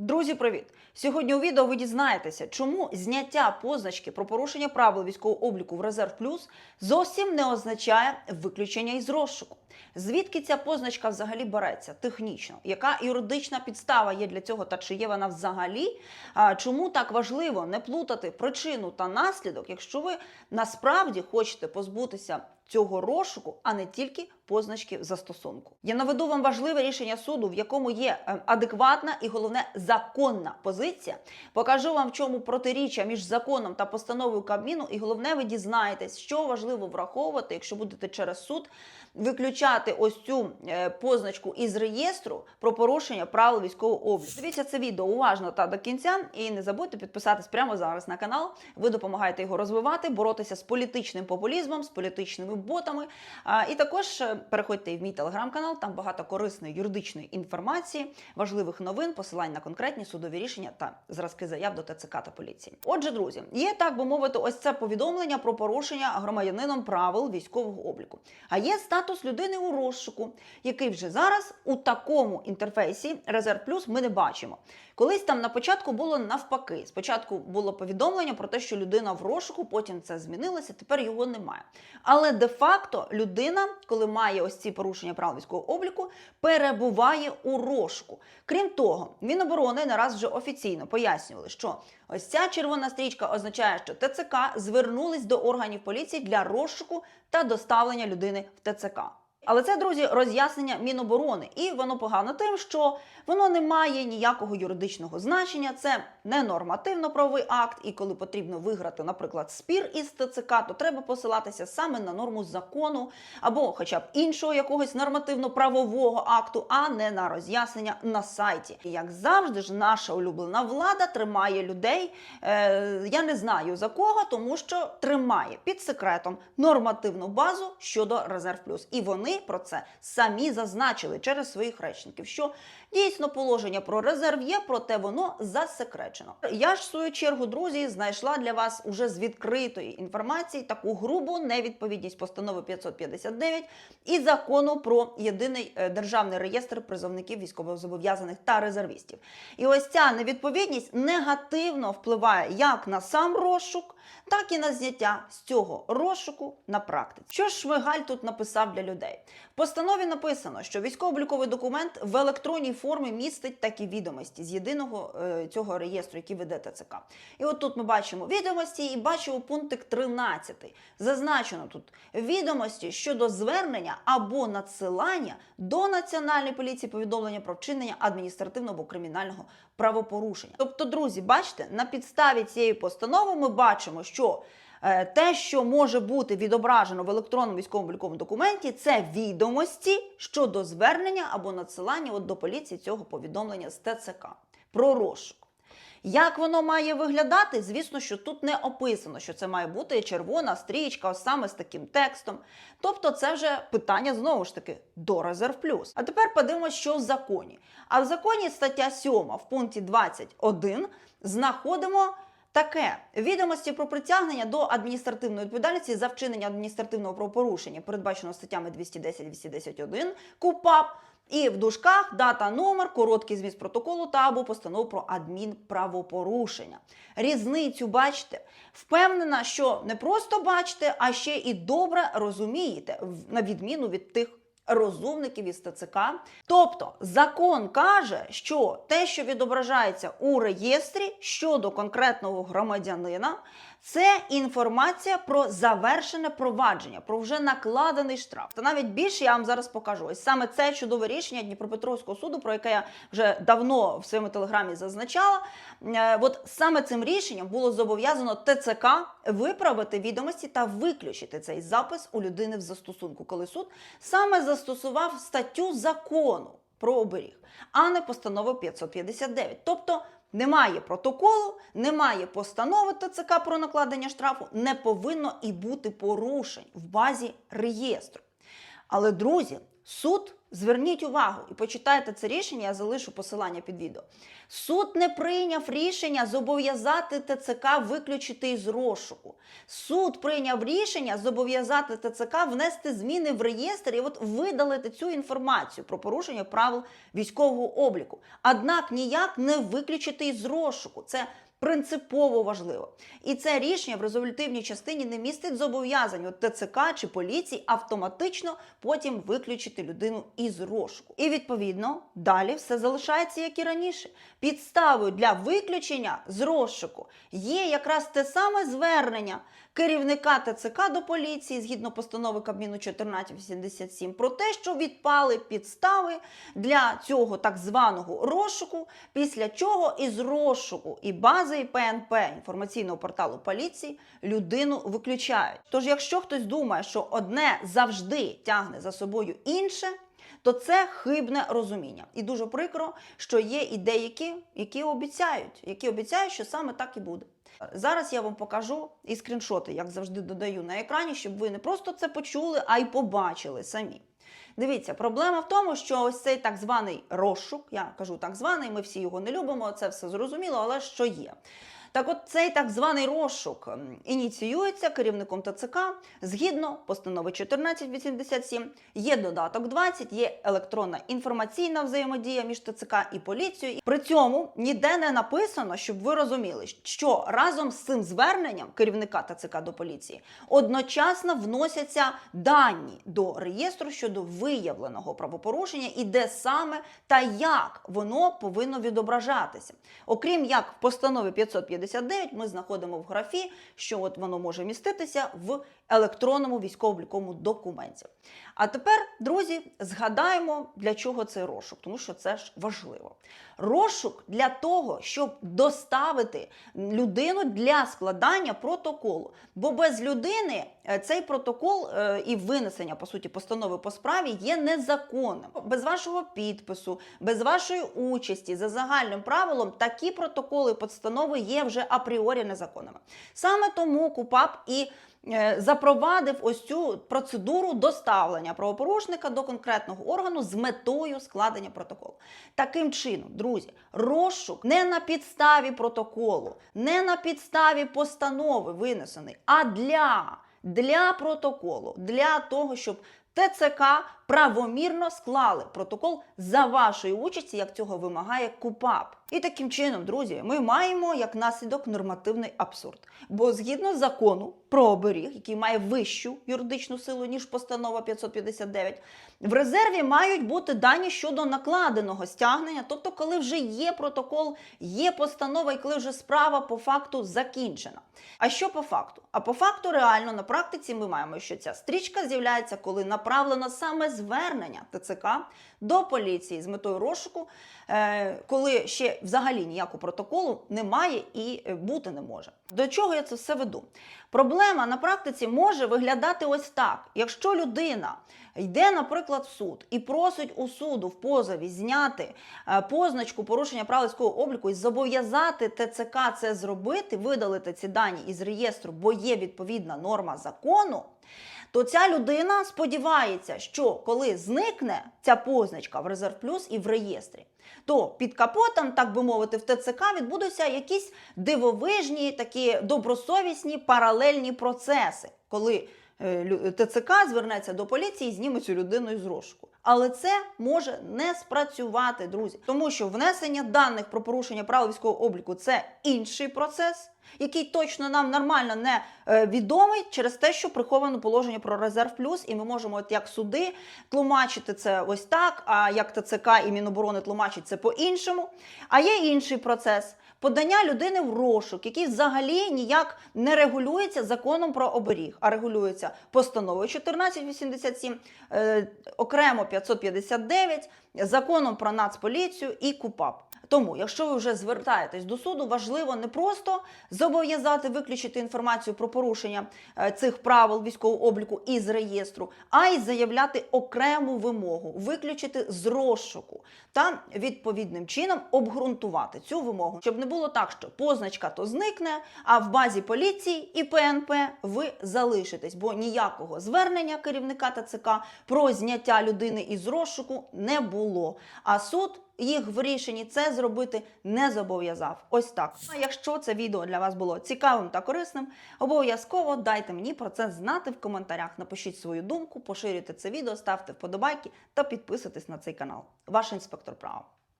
Друзі, привіт! Сьогодні у відео ви дізнаєтеся, чому зняття позначки про порушення правил військового обліку в резерв плюс зовсім не означає виключення із розшуку. Звідки ця позначка взагалі береться технічно? Яка юридична підстава є для цього та чи є вона взагалі? А чому так важливо не плутати причину та наслідок, якщо ви насправді хочете позбутися цього розшуку, а не тільки позначки в застосунку? Я наведу вам важливе рішення суду, в якому є е, адекватна і головне законна позиція. Покажу вам, в чому протиріччя між законом та постановою Кабміну, і головне, ви дізнаєтесь, що важливо враховувати, якщо будете через суд виключати ось цю е, позначку із реєстру про порушення правил військового обліку. Дивіться це відео уважно та до кінця, і не забудьте підписатись прямо зараз на канал. Ви допомагаєте його розвивати, боротися з політичним популізмом, з політичними ботами. І також е, переходьте і в мій телеграм-канал. Там багато корисної юридичної інформації, важливих новин, посилань на конкретні судові рішення та зразки заяв до ТЦК та поліції. Отже, друзі, є так би мовити, ось це повідомлення про порушення громадянином правил військового обліку. А є статус людини у розшуку, який вже зараз у такому інтерфейсі Резерв Плюс ми не бачимо. Колись там на початку було навпаки. Спочатку було повідомлення про те, що людина в розшуку, потім це змінилося, тепер його немає. Але де-факто людина, коли має ось ці порушення правил військового обліку, перебуває у розшуку. Крім того, Міноборони нараз вже офіційно пояснювали, що ось ця червона стрічка означає, що ТЦК звернулись до органів поліції для розшуку та доставлення людини в ТЦК. Але це, друзі, роз'яснення Міноборони, і воно погано тим, що воно не має ніякого юридичного значення. Це не нормативно-правовий акт, і коли потрібно виграти, наприклад, спір із ТЦК, то треба посилатися саме на норму закону або, хоча б іншого якогось нормативно-правового акту, а не на роз'яснення на сайті. І як завжди ж, наша улюблена влада тримає людей. Е, я не знаю за кого, тому що тримає під секретом нормативну базу щодо резерв плюс. І вони про це самі зазначили через своїх речників, що дійсно положення про резерв є, проте воно засекречено. Я ж в свою чергу, друзі, знайшла для вас уже з відкритої інформації таку грубу невідповідність постанови 559 і закону про єдиний е, державний реєстр призовників військовозобов'язаних та резервістів. І ось ця невідповідність негативно впливає як на сам розшук, так і на зняття з цього розшуку на практиці. Що ж Шмигаль тут написав для людей? В постанові написано, що військово-обліковий документ в електронній формі містить такі відомості з єдиного е, цього реєстру, який веде ТЦК. І от тут ми бачимо відомості і бачимо пунктик 13. Зазначено тут відомості щодо звернення або надсилання до національної поліції повідомлення про вчинення адміністративного або кримінального правопорушення. Тобто, друзі, бачите, на підставі цієї постанови ми бачимо, що те, що може бути відображено в електронному військовому обліковому документі, це відомості щодо звернення або надсилання от до поліції цього повідомлення з ТЦК про розшук. Як воно має виглядати? Звісно, що тут не описано, що це має бути червона стрічка, саме з таким текстом. Тобто, це вже питання знову ж таки до резерв плюс. А тепер подивимося, що в законі. А в законі стаття 7 в пункті 21 знаходимо. Таке відомості про притягнення до адміністративної відповідальності за вчинення адміністративного правопорушення, передбачено статтями 210-210-1 КУПАП, і в дужках дата, номер, короткий зміст протоколу та або постанову про адмінправопорушення. Різницю бачите. Впевнена, що не просто бачите, а ще і добре розумієте, на відміну від тих. Розумників із ТЦК. Тобто закон каже, що те, що відображається у реєстрі щодо конкретного громадянина, це інформація про завершене провадження, про вже накладений штраф. Та навіть більше я вам зараз покажу. Ось саме це чудове рішення Дніпропетровського суду, про яке я вже давно в своєму телеграмі зазначала. Е, От саме цим рішенням було зобов'язано ТЦК виправити відомості та виключити цей запис у людини в застосунку, коли суд саме застосував статтю закону про оберіг, а не постанову 559. Тобто немає протоколу, немає постанови ТЦК про накладення штрафу, не повинно і бути порушень в базі реєстру. Але, друзі, суд Зверніть увагу і почитайте це рішення, я залишу посилання під відео. Суд не прийняв рішення зобов'язати ТЦК виключити із розшуку. Суд прийняв рішення зобов'язати ТЦК внести зміни в реєстр і от видалити цю інформацію про порушення правил військового обліку. Однак ніяк не виключити із розшуку. Це принципово важливо. І це рішення в резолютивній частині не містить зобов'язань от ТЦК чи поліції автоматично потім виключити людину із розшуку. І відповідно далі все залишається як і раніше. Підставою для виключення з розшуку є якраз те саме звернення керівника ТЦК до поліції згідно постанови Кабміну 1487 про те, що відпали підстави для цього так званого розшуку, після чого із розшуку і бази і ПНП інформаційного порталу поліції людину виключають. Тож, якщо хтось думає, що одне завжди тягне за собою інше. То це хибне розуміння, і дуже прикро, що є і деякі, які обіцяють, які обіцяють, що саме так і буде. Зараз я вам покажу і скріншоти, як завжди додаю на екрані, щоб ви не просто це почули, а й побачили самі. Дивіться, проблема в тому, що ось цей так званий розшук, я кажу так званий, ми всі його не любимо, це все зрозуміло, але що є. Так от цей так званий розшук ініціюється керівником ТЦК згідно постанови 1487, є додаток 20, є електронна інформаційна взаємодія між ТЦК і поліцією. При цьому ніде не написано, щоб ви розуміли, що разом з цим зверненням керівника ТЦК до поліції одночасно вносяться дані до реєстру щодо виявленого правопорушення і де саме та як воно повинно відображатися. Окрім як в постанові 559 ми знаходимо в графі, що от воно може міститися в електронному військово-обліковому документі. А тепер, друзі, згадаємо, для чого цей розшук, тому що це ж важливо. Розшук для того, щоб доставити людину для складання протоколу. Бо без людини е, цей протокол е, і винесення по суті постанови по справі є незаконним. Без вашого підпису, без вашої участі за загальним правилом такі протоколи постанови є вже апріорі незаконними. Саме тому КУПАП і е, запровадив ось цю процедуру доставлення правопорушника до конкретного органу з метою складення протоколу. Таким чином, друзі, розшук не на підставі протоколу, не на підставі постанови винесений, а для, для протоколу, для того, щоб ТЦК правомірно склали протокол за вашої участі, як цього вимагає КУПАП. І таким чином, друзі, ми маємо як наслідок нормативний абсурд. Бо згідно закону про оберіг, який має вищу юридичну силу, ніж постанова 559, в резерві мають бути дані щодо накладеного стягнення, тобто, коли вже є протокол, є постанова, і коли вже справа по факту закінчена. А що по факту? А по факту реально на практиці ми маємо, що ця стрічка з'являється, коли направлено саме звернення ТЦК до поліції з метою розшуку, е, коли ще взагалі ніякого протоколу немає і е, бути не може. До чого я це все веду? Проблема на практиці може виглядати ось так: якщо людина йде, наприклад, в суд і просить у суду в позові зняти е, позначку порушення прав військового обліку і зобов'язати ТЦК це зробити, видалити ці дані із реєстру, бо є відповідна норма закону. То ця людина сподівається, що коли зникне ця позначка в резерв плюс і в реєстрі, то під капотом, так би мовити, в ТЦК відбудуться якісь дивовижні, такі добросовісні паралельні процеси, коли е, ТЦК звернеться до поліції і зніме цю людину із розшуку. Але це може не спрацювати, друзі, тому що внесення даних про порушення правил військового обліку це інший процес, який точно нам нормально не е, відомий через те, що приховано положення про резерв плюс, і ми можемо, от як суди, тлумачити це ось так. А як ТЦК і Міноборони тлумачить це по-іншому. А є інший процес. Подання людини в розшук, який взагалі ніяк не регулюється законом про оберіг, а регулюється постановою 1487, е, окремо 559, законом про нацполіцію і КУПАП. Тому, якщо ви вже звертаєтесь до суду, важливо не просто зобов'язати виключити інформацію про порушення е, цих правил військового обліку із реєстру, а й заявляти окрему вимогу виключити з розшуку та відповідним чином обґрунтувати цю вимогу, щоб не було так, що позначка то зникне, а в базі поліції і ПНП ви залишитесь, бо ніякого звернення керівника ТЦК про зняття людини із розшуку не було. А суд їх в рішенні це зробити не зобов'язав. Ось так. А якщо це відео для вас було цікавим та корисним, обов'язково дайте мені про це знати в коментарях. Напишіть свою думку, поширюйте це відео, ставте вподобайки та підписуйтесь на цей канал. Ваш інспектор права.